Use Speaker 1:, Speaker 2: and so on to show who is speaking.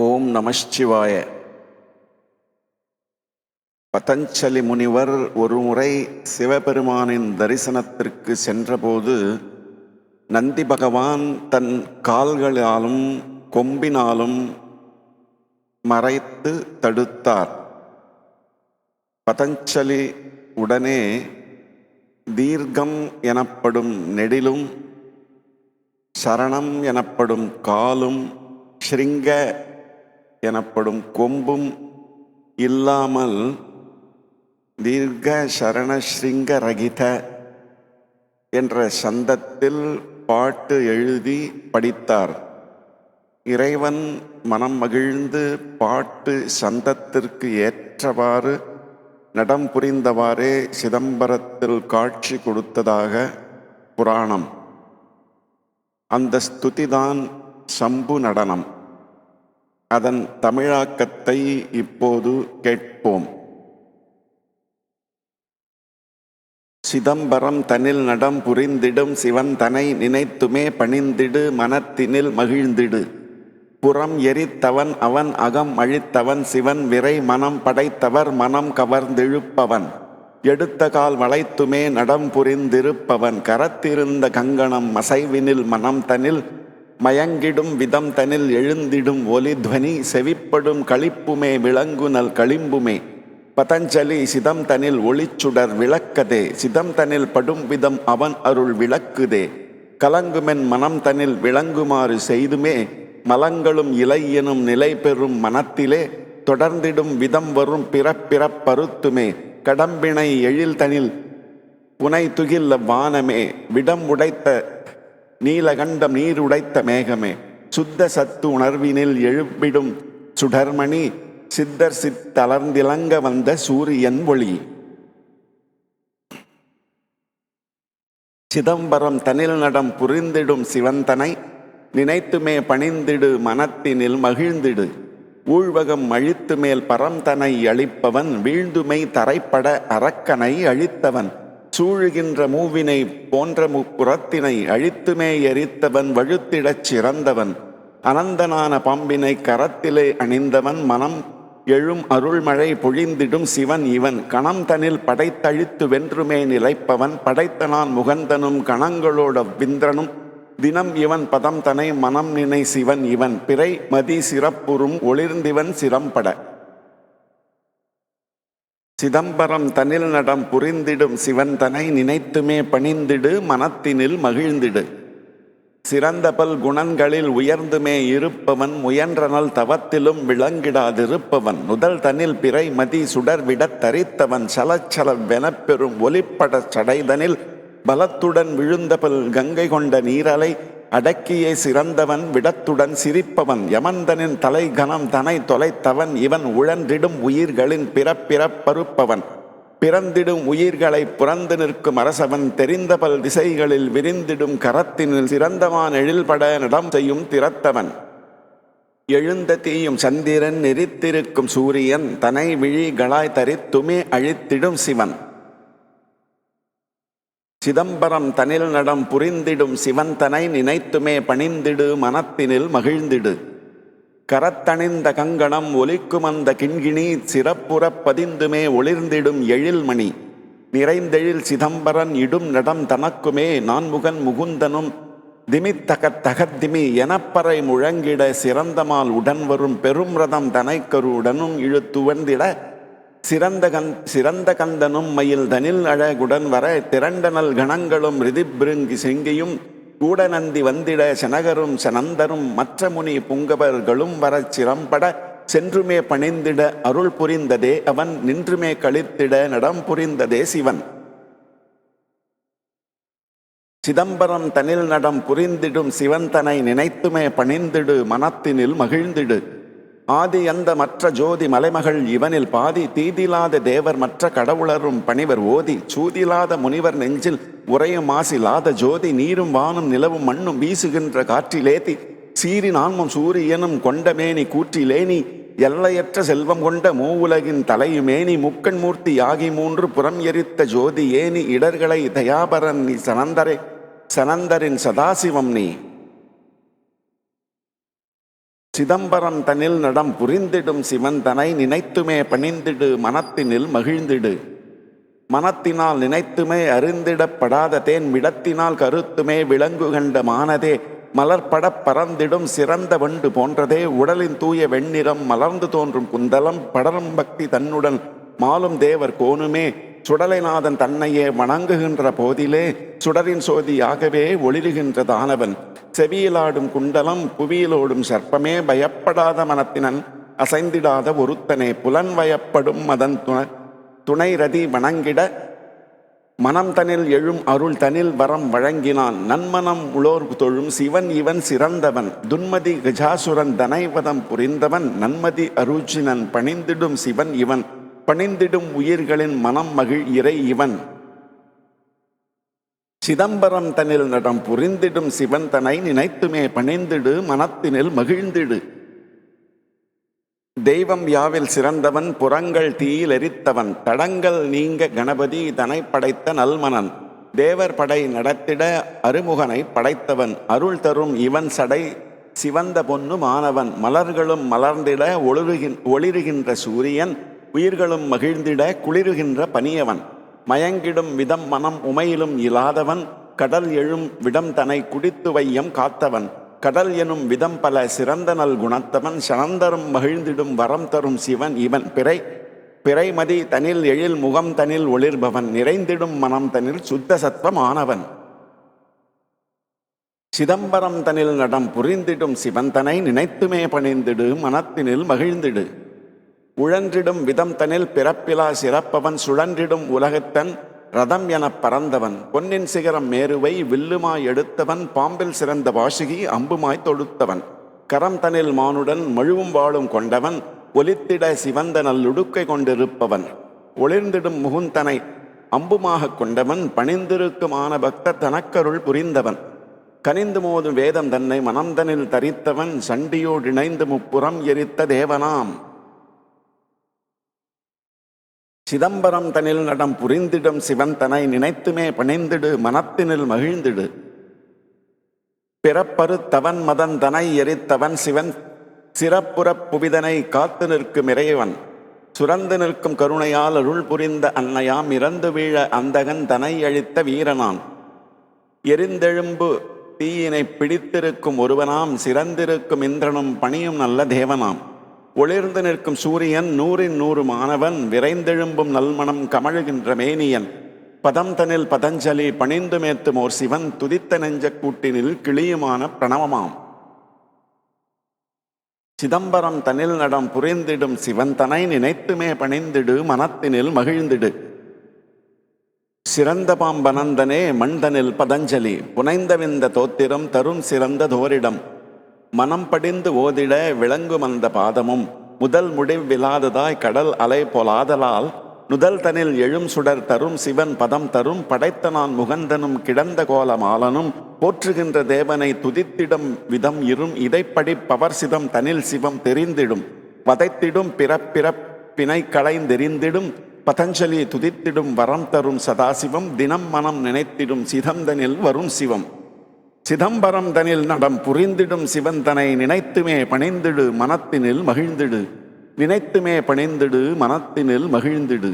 Speaker 1: ஓம் நமச்சிவாய. பதஞ்சலி முனிவர் ஒருமுறை சிவபெருமானின் தரிசனத்திற்கு சென்றபோது நந்தி பகவான் தன் கால்களாலும் கொம்பினாலும் மறைத்து தடுத்தார். பதஞ்சலி உடனே தீர்க்கம் எனப்படும் நெடிலும் சரணம் எனப்படும் காலும் ஸ்ருங்க எனப்படும் கொம்பும் இல்லாமல் தீர்க்க சரண ஸ்ருங்க ரகித என்ற சந்தத்தில் பாட்டு எழுதி படித்தார். இறைவன் மனம் மகிழ்ந்து பாட்டு சந்தத்திற்கு ஏற்றவாறு நடம் புரிந்தவாறே சிதம்பரத்தில் காட்சி கொடுத்ததாக புராணம். அந்த ஸ்துதிதான் சம்பு நடனம். அதன் தமிழாக்கத்தை இப்போது கேட்போம். சிதம்பரம் தனில் நடம் புரிந்திடும் சிவன் தனை நினைத்துமே பணிந்திடு மனத்தினில் மகிழ்ந்திடு. புறம் எரித்தவன் அவன் அகம் அழித்தவன் சிவன் விரை மனம் படைத்தவர் மனம் கவர்ந்திழுப்பவன். எடுத்த கால் வளைத்துமே நடம் புரிந்திருப்பவன். கரத்திருந்த கங்கணம் மசைவினில் மனம் தனில் மயங்கிடும் விதம் தனில் எழுந்திடும் ஒலித்வனி செவிப்படும் களிப்புமே விளங்குனல் களிம்புமே. பதஞ்சலி சிதம் தனில் ஒளிச்சுடர் விளக்கதே. சிதம் தனில் படும் விதம் அவன் அருள் விளக்குதே. கலங்குமென் மனம் தனில் விளங்குமாறு செய்துமே. மலங்களும் இலை எனும் நிலை பெறும் மனத்திலே. தொடர்ந்திடும் விதம் வரும் பிறப்பிறப் பருத்துமே. கடம்பினை எழில் தனில் புனை துகில் வானமே. விடம் உடைத்த நீலகண்டம் நீர் உடைத்த மேகமே. சுத்த சத்து உணர்வினில் எழுப்பிடும் சுடர்மணி சித்தர் சித்தளர்ந்திலங்க வந்த சூரியன் ஒளி. சிதம்பரம் தனில் நடம் புரிந்திடும் சிவந்தனை நினைத்துமே பணிந்திடு மனத்தினில் மகிழ்ந்திடு. ஊழ்வகம் அழித்து மேல் பரம்தனை அழிப்பவன் வீழ்ந்துமை தரைப்பட அரக்கனை அழித்தவன். சூழுகின்ற மூவினை போன்ற முப்புறத்தினை அழித்துமே எரித்தவன் வழுத்திடச் சிறந்தவன். அனந்தனான பாம்பினை கரத்திலே அணிந்தவன் மனம் எழும் அருள்மழை பொழிந்திடும் சிவன் இவன். கணம் தனில் படைத்தழித்து வென்றுமே நிலைப்பவன். படைத்தனான் முகந்தனும் கணங்களோட விந்திரனும் தினம் இவன் பதம் தனை மனம் நினை சிவன் இவன். பிறை மதி சிறப்புறும் ஒளிர்ந்திவன் சிரம்பட சிதம்பரம் தனில் நடம் புரிந்திடும் சிவன் தனை நினைத்துமே பணிந்திடு மனத்தினில் மகிழ்ந்திடு. சிறந்த பல் குணங்களில் உயர்ந்துமே இருப்பவன் முயன்றனல் தவத்திலும் விளங்கிடாதிருப்பவன். முதல் தனில் பிறை மதி சுடர் விடத் தரித்தவன் சலச்சல வெனப்பெறும் ஒலிப்படச் சடைதனில் பலத்துடன் விழுந்த பல் கங்கை கொண்ட நீரலை அடக்கியை சிறந்தவன் விடத்துடன் சிரிப்பவன் யமந்தனின் தலைகணம் தனை தொலைத்தவன் இவன் உழன்றிடும் உயிர்களின் பிறப்பிறப்பறுப்பவன் பிறந்திடும் உயிர்களை புறந்து நிற்கும் அரசவன் தெரிந்த பல் திசைகளில் விரிந்திடும் கரத்தினில் சிறந்தவான் எழில்பட நடம் செய்யும் திறத்தவன். எழுந்த தீயும் சந்திரன் நெறித்திருக்கும் சூரியன் தனை விழிகளாய் தரித்துமே அழித்திடும் சிவன். சிதம்பரம் தனில் நடம் புரிந்திடும் சிவந்தனை நினைத்துமே பணிந்திடு மனத்தினில் மகிழ்ந்திடு. கரத்தணிந்த கங்கணம் ஒலிக்கும் அந்த கிண்கிணி சிறப்புறப் பதிந்துமே ஒளிர்ந்திடும் எழில்மணி. நிறைந்தெழில் சிதம்பரன் இடும் நடம் தனக்குமே நான்முகன் முகுந்தனும் திமித்தகத்தகத்திமி எனப்பறை முழங்கிட சிறந்தமால் உடன் வரும் பெரும் ரதம் தனைக்கருடனும் இழுத்துவந்திட சிறந்த கந் சிறந்த கந்தனும் மயில் தனில் அழகுடன் வர திரண்டனல் கணங்களும் ரிதிபிருங்கி செங்கியும் கூடநந்தி வந்திட சனகரும் சனந்தரும் மற்ற முனி புங்கவர்களும் வரச் சிரம்பட சென்றுமே பணிந்திட அருள் புரிந்ததே அவன் நின்றுமே கழித்திட நடம் புரிந்ததே சிவன். சிதம்பரம் தனில் நடம் புரிந்திடும் சிவன் தனை நினைத்துமே பணிந்திடு மனத்தினில் மகிழ்ந்திடு. ஆதி அந்த மற்ற ஜோதி மலைமகள் இவனில் பாதி தீதிலாத தேவர் மற்ற கடவுளரும் பணிவர் ஓதி சூதிலாத முனிவர் நெஞ்சில் உரையும் மாசிலாத ஜோதி நீரும் வானும் நிலவும் மண்ணும் வீசுகின்ற காற்றிலேத்தி சீரி நான்மும் சூரியனும் கொண்டமேனி கூற்றிலேனி எல்லையற்ற செல்வம் கொண்ட மூவுலகின் தலையுமேனி முக்கண் மூர்த்தி ஆகி மூன்று புறம் எரித்த ஜோதி ஏனி இடர்களை தயாபரன் நீ சனந்தரே சனந்தரின் சதாசிவம் நீ. சிதம்பரம் தனில் நடம் புரிந்திடும் சிவந்தனை நினைத்துமே பணிந்திடு மனத்தினில் மகிழ்ந்திடு. மனத்தினால் நினைத்துமே அறிந்திடப்படாத தேன் மிடத்தினால் கருத்துமே விலங்கு கண்ட மானதே. மலர்படப் பறந்திடும் சிறந்த வண்டு போன்றதே. உடலின் தூய வெண்ணிறம் மலர்ந்து தோன்றும் குந்தலம் படரும் பக்தி தன்னுடன் மாலும் தேவர் கோணுமே. சுடலைநாதன் தன்னையே வணங்குகின்ற போதிலே சுடரின் சோதியாகவே ஒளிருகின்ற தானவன். செவியிலாடும் குண்டலம் புவியிலோடும் சர்ப்பமே பயப்படாத மனத்தினன் அசைந்திடாத ஒருத்தனே புலன் வயப்படும் மதன் துணை துணை ரதி வணங்கிட மனம் தனில் எழும் அருள் தனில் வரம் வழங்கினான். நன்மனம் உளோர் தொழும் சிவன் இவன் சிறந்தவன். துன்மதி கஜாசுரன் தனைவதம் புரிந்தவன். நன்மதி அருச்சினன் பணிந்திடும் சிவன் இவன். பணிந்திடும் உயிர்களின் மனம் மகிழ் இறை இவன். சிதம்பரம் தனில் நடம் புரிந்திடும் சிவன் தனை நினைத்துமே பணிந்திடு மனத்தினில் மகிழ்ந்திடு. தெய்வம் யாவில் சிறந்தவன் புறங்கள் தீயில் எரித்தவன். தடங்கள் நீங்க கணபதி தனை படைத்த நல்மனன். தேவர் படை நடத்திட அருமுகனை படைத்தவன். அருள் தரும் இவன் சடை சிவந்த பொன்னு மாணவன். மலர்களும் மலர்ந்திட ஒளிருகின் ஒளிருகின்ற சூரியன். உயிர்களும் மகிழ்ந்திட குளிருகின்ற பனியவன் மயங்கிடும் விதம் மனம் உமையிலும் இலாதவன் கடல் எழும் விடம் தனை குடித்து வையம் காத்தவன். கடல் எனும் விதம் பல சிறந்த நல் குணத்தவன் சனந்தரும் மகிழ்ந்திடும் வரம் தரும் சிவன் இவன் பிறை. பிறைமதி தனில் எழில் முகம் தனில் ஒளிர்பவன் நிறைந்திடும் மனம் தனில் சுத்த சத்வமானவன். சிதம்பரம் தனில் நடம் புரிந்திடும் சிவன் தனை நினைத்துமே பணிந்திடு மனத்தினில் மகிழ்ந்திடு. உழன்றிடும் விதம் தனில் பிறப்பிலா சிறப்பவன் சுழன்றிடும் உலகத்தன் ரதம் எனப் பறந்தவன். பொன்னின் சிகரம் மேருவை வில்லுமாய் எடுத்தவன் பாம்பில் சிறந்த வாசுகி அம்புமாய் தொடுத்தவன் கரம் தனில் மானுடன் மழுவும் வாழும் கொண்டவன் ஒலித்திட சிவந்த நல்லுடுக்கை கொண்டிருப்பவன். ஒளிர்ந்திடும் முகுந்தனை அம்புமாகக் கொண்டவன் பணிந்திருக்குமான பக்தர் தனக்கருள் புரிந்தவன். கனிந்து மோதும் வேதம் தன்னை மனந்தனில் தரித்தவன் சண்டியோடு இணைந்து முப்புறம் எரித்த தேவனாம். சிதம்பரம் தனில் நடம் புரிந்திடும் சிவன் தனை நினைத்துமே பணிந்திடு மனத்தினில் மகிழ்ந்திடு. பிறப்பரு தவன் மதன் தனை எரித்தவன் சிவன் சிறப்புறப் புவிதனை காத்து நிற்கும் இறைவன். சுரந்து நிற்கும் கருணையால் அருள் புரிந்த அன்னையாம் இறந்து வீழ அந்தகன் தனை அழித்த வீரனான் எரிந்தெழும்பு தீயினை பிடித்திருக்கும் ஒருவனாம் சிறந்திருக்கும் இந்திரனும் பணியும் நல்ல தேவனாம். ஒளிர்ந்து நிற்கும் சூரியன் நூறின் நூறு மாணவன் விரைந்தெழும்பும் நல்மணம் கமழுகின்ற மேனியன். பதம் தனில் பதஞ்சலி பணிந்து மேத்தும் ஓர் சிவன் துதித்த நெஞ்ச கூட்டினில் கிளியுமான பிரணவமாம். சிதம்பரம் தனில் நடம் புரிந்திடும் சிவன் தனை நினைத்துமே பணிந்திடு மனத்தினில் மகிழ்ந்திடு. சிறந்த பாம்பனந்தனே மண்தனில் பதஞ்சலி புனைந்தவிந்த தோத்திரம் தரும் சிறந்த தோரிடம். மனம் படிந்து ஓதிட விளங்கும் அந்த பாதமும் முதல் முடிவில்லாததாய் கடல் அலை போலாதலால் நுதல் தனில் எழும் சுடர் தரும் சிவன் பதம் தரும் படைத்த நான் முகந்தனும் கிடந்த கோலமாலனும் போற்றுகின்ற தேவனை துதித்திடும் விதம் இரும் இதைப்படி பவர் சிதம் தனில் சிவம் தெரிந்திடும் வதைத்திடும் பிறப்பிறப்பினை களைந்தெறிந்திடும் பதஞ்சலி துதித்திடும் வரம் தரும் சதாசிவம் தினம் மனம் நினைத்திடும் சிதந்தனில் வரும் சிவம். சிதம்பரம் தனில் நடம் புரிந்திடும் சிவந்தனை நினைத்துமே பணிந்திடு மனத்தினில் மகிழ்ந்திடு. நினைத்துமே பணிந்திடு மனத்தினில் மகிழ்ந்திடு.